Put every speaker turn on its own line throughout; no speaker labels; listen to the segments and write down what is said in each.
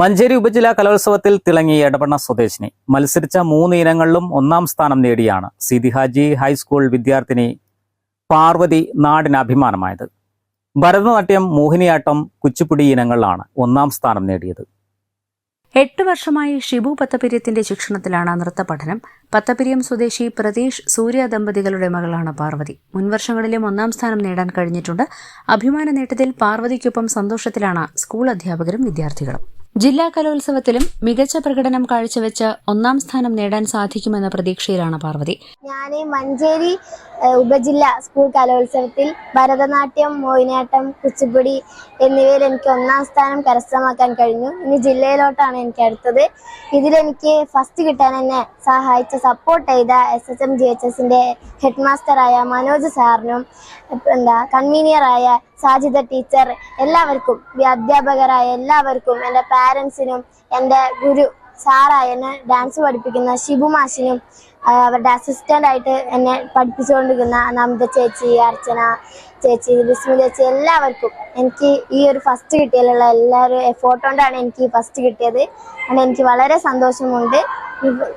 മഞ്ചേരി ഉപജില്ലാ കലോത്സവത്തിൽ തിളങ്ങിയ എടവണ്ണ സ്വദേശിനി. മത്സരിച്ച മൂന്ന് ഇനങ്ങളിലും ഒന്നാം സ്ഥാനം നേടിയാണ് സിദി ഹാജി ഹൈസ്കൂൾ വിദ്യാർത്ഥിനി പാർവതി നാടിന് അഭിമാനമായത്. ഭരതനാട്യം മോഹിനിയാട്ടം കുച്ചിപ്പുടി ഇനങ്ങളിലാണ് ഒന്നാം സ്ഥാനം നേടിയത്.
എട്ട് വർഷമായി ഷിബു പത്തപിര്യത്തിന്റെ ശിക്ഷണത്തിലാണ് നൃത്ത പഠനം. പത്തപിരിയം സ്വദേശി പ്രതീഷ് സൂര്യ ദമ്പതികളുടെ മകളാണ് പാർവതി. മുൻവർഷങ്ങളിലും ഒന്നാം സ്ഥാനം നേടാൻ കഴിഞ്ഞിട്ടുണ്ട്. അഭിമാന നേട്ടത്തിൽ പാർവതിക്കൊപ്പം സന്തോഷത്തിലാണ് സ്കൂൾ അധ്യാപകരും വിദ്യാർത്ഥികളും. ജില്ലാ കലോത്സവത്തിലും മികച്ച പ്രകടനം കാഴ്ചവെച്ച് ഒന്നാം സ്ഥാനം നേടാൻ സാധിക്കുമെന്ന പ്രതീക്ഷയിലാണ് പാർവതി.
ഞാൻ മഞ്ചേരി ഉപജില്ലാ സ്കൂൾ കലോത്സവത്തിൽ ഭരതനാട്യം മോഹിനിയാട്ടം കുച്ചിപ്പുടി എന്നിവയിൽ എനിക്ക് ഒന്നാം സ്ഥാനം കരസ്ഥമാക്കാൻ കഴിഞ്ഞു. ഇനി ജില്ലയിലോട്ടാണ് എനിക്ക് അടുത്തത്. ഇതിലെനിക്ക് ഫസ്റ്റ് കിട്ടാൻ എന്നെ സഹായിച്ച സപ്പോർട്ട് ചെയ്ത S H M G H എസിന്റെ ഹെഡ് മാസ്റ്ററായ മനോജ് സാറിനും എന്താ കൺവീനിയറായ സാജിദ ടീച്ചർ എല്ലാവർക്കും അധ്യാപകരായ എല്ലാവർക്കും എന്റെ പാരൻസിനും എന്റെ ഗുരു സാറായ എന്നെ ഡാൻസ് പഠിപ്പിക്കുന്ന ഷിബു മാഷിനും അവരുടെ അസിസ്റ്റന്റ് ആയിട്ട് എന്നെ പഠിപ്പിച്ചുകൊണ്ടിരിക്കുന്ന നമിത ചേച്ചി അർച്ചന ചേച്ചി വിസ്മു ചേച്ചി എല്ലാവർക്കും എനിക്ക് ഈ ഒരു ഫസ്റ്റ് കിട്ടിയതിലുള്ള എല്ലാവരും എഫോർട്ട് കൊണ്ടാണ് എനിക്ക് ഫസ്റ്റ് കിട്ടിയത്. അതുകൊണ്ട് എനിക്ക് വളരെ സന്തോഷമുണ്ട്.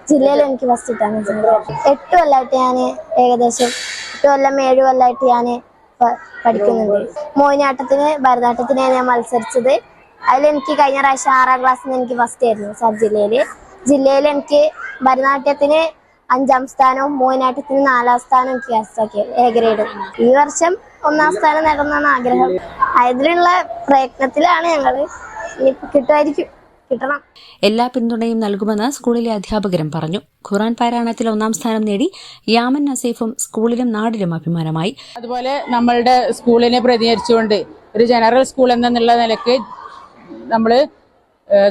ജില്ലയിൽ എനിക്ക് ഫസ്റ്റ് കിട്ടാൻ എട്ട് കൊല്ലമായിട്ട് ഞാൻ ഏകദേശം എട്ട് കൊല്ലം ഏഴ് കൊല്ലമായിട്ട് ഞാൻ പഠിക്കുന്നുണ്ട് മോഹിനിയാട്ടത്തിന് ഭരതനാട്യത്തിന് ഞാൻ മത്സരിച്ചത്. അതിലെനിക്ക് കഴിഞ്ഞ പ്രാവശ്യം ആറാം ക്ലാസ്സിൽ എനിക്ക് ഫസ്റ്റ് ആയിരുന്നു സബ് ജില്ലയിൽ ജില്ലയിൽ എനിക്ക് ഭരതനാട്യത്തിന് അഞ്ചാം സ്ഥാനവും മോഹിനാട്ടത്തിന് നാലാം സ്ഥാനം എനിക്ക് കരസ്ഥമാക്കി എ ഗ്രേഡ് ഈ വർഷം ഒന്നാം സ്ഥാനം നേടുന്നതാണ് ആഗ്രഹം. അതിനുള്ള പ്രയത്നത്തിലാണ് ഇനിയിപ്പോൾ കിട്ടുമായിരിക്കും. കിട്ടണം.
എല്ലാ പിന്തുണയും നൽകുമെന്ന് സ്കൂളിലെ അധ്യാപകരും പറഞ്ഞു. ഖുറാൻ പാരായണത്തിൽ ഒന്നാം സ്ഥാനം നേടി യാമൻ നസീഫും സ്കൂളിലും നാടിലും അഭിമാനമായി.
അതുപോലെ നമ്മളുടെ സ്കൂളിനെ പ്രതികരിച്ചുകൊണ്ട് ഒരു ജനറൽ സ്കൂൾ എന്നുള്ള നിലയ്ക്ക് നമ്മൾ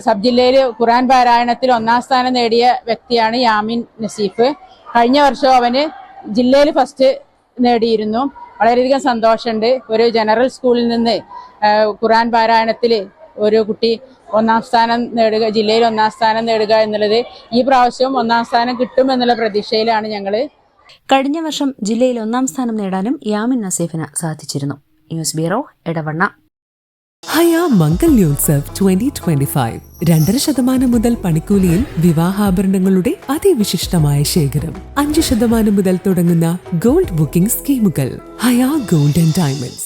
സബ് ജില്ലയിൽ ഖുറാൻ പാരായണത്തിൽ ഒന്നാം സ്ഥാനം നേടിയ വ്യക്തിയാണ് യാമിൻ നസീഫ്. കഴിഞ്ഞ വർഷം അവന് ജില്ലയിൽ ഫസ്റ്റ് നേടിയിരുന്നു. വളരെയധികം സന്തോഷമുണ്ട്. ഒരു ജനറൽ സ്കൂളിൽ നിന്ന് ഖുറാൻ പാരായണത്തിൽ ഒരു കുട്ടി ഒന്നാം സ്ഥാനം നേടുക ജില്ലയിൽ ഒന്നാം സ്ഥാനം നേടുക എന്നുള്ളത് ഈ പ്രാവശ്യം ഒന്നാം സ്ഥാനം കിട്ടുമെന്നുള്ള പ്രതീക്ഷയിലാണ് ഞങ്ങൾ
കഴിഞ്ഞ വർഷം ജില്ലയിൽ ഒന്നാം സ്ഥാനം നേടാനും യാമിൻ നസീഫിന് സാധിച്ചിരുന്നു. ന്യൂസ് ബ്യൂറോ ഇടവണ്ണ
ഹയ മംഗല്യോത്സവ് ട്വന്റി ട്വന്റി ഫൈവ് രണ്ടര ശതമാനം മുതൽ പണിക്കൂലിയിൽ വിവാഹാഭരണങ്ങളുടെ അതിവിശിഷ്ടമായ ശേഖരം. അഞ്ച് ശതമാനം മുതൽ തുടങ്ങുന്ന ഗോൾഡ് ബുക്കിംഗ് സ്കീമുകൾ. ഹയാ ഗോൾഡ് ആൻഡ് ഡയമണ്ട്സ്.